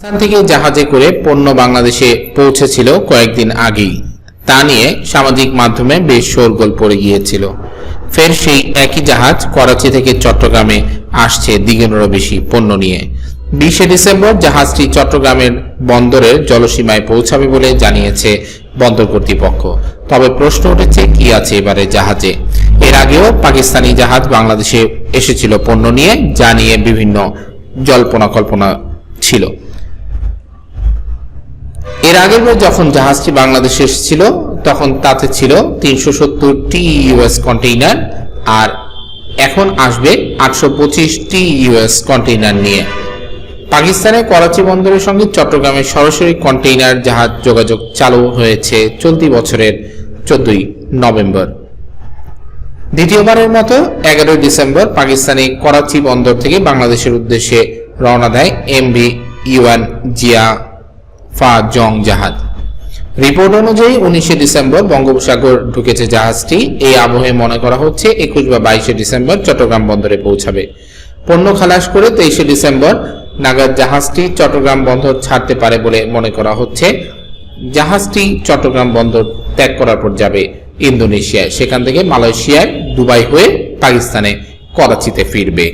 পাকিস্তান থেকে জাহাজে করে পণ্য বাংলাদেশে পৌঁছেছিল কয়েকদিন আগেই। তা নিয়ে সামাজিক মাধ্যমে বেশ শোরগোল পড়ে গিয়েছিল। ফের সেই একই জাহাজ করাচি থেকে চট্টগ্রামে আসছে দ্বিগুণেরও বেশি পণ্য নিয়ে। বিশে ডিসেম্বর জাহাজটি চট্টগ্রামের বন্দরের জলসীমায় পৌঁছাবে বলে জানিয়েছে বন্দর কর্তৃপক্ষ। তবে প্রশ্ন উঠেছে কি আছে এবারে জাহাজে। এর আগেও পাকিস্তানি জাহাজ বাংলাদেশে এসেছিল পণ্য নিয়ে, যা নিয়ে বিভিন্ন জল্পনা কল্পনা ছিল। এর আগের বার যখন জাহাজটি বাংলাদেশে এসেছিল, তখন তাতে ছিল তিনশো সত্তরটি ইউএস কন্টেইনার আর এখন আসবে আটশো পঁচিশটি ইউএস কন্টেইনার নিয়ে। পাকিস্তানের করাচি বন্দরের সঙ্গে চট্টগ্রামের সরাসরি কন্টেইনার জাহাজ যোগাযোগ চালু হয়েছে চলতি বছরের চোদ্দই নভেম্বর। দ্বিতীয়বারের মতো এগারোই ডিসেম্বর পাকিস্তানি করাচি বন্দর থেকে বাংলাদেশের উদ্দেশ্যে রওনা দেয় এমভি ইউএন জিয়া ফা জং জাহাজ রিপোর্ট অনুযায়ী উনিশে ডিসেম্বর বঙ্গোপসাগর ঢুকেছে জাহাজটি। এই আবহে মনে করা হচ্ছে একুশ বা বাইশে ডিসেম্বর চট্টগ্রাম বন্দরে পৌঁছাবে। পণ্য খালাস করে তেইশে ডিসেম্বর নাগাদ জাহাজটি চট্টগ্রাম বন্দর ছাড়তে পারে বলে মনে করা হচ্ছে। জাহাজটি চট্টগ্রাম বন্দর ত্যাগ করার পর যাবে ইন্দোনেশিয়ায়। সেখান থেকে মালয়েশিয়ায় দুবাই হয়ে পাকিস্তানে করাচিতে ফিরবে।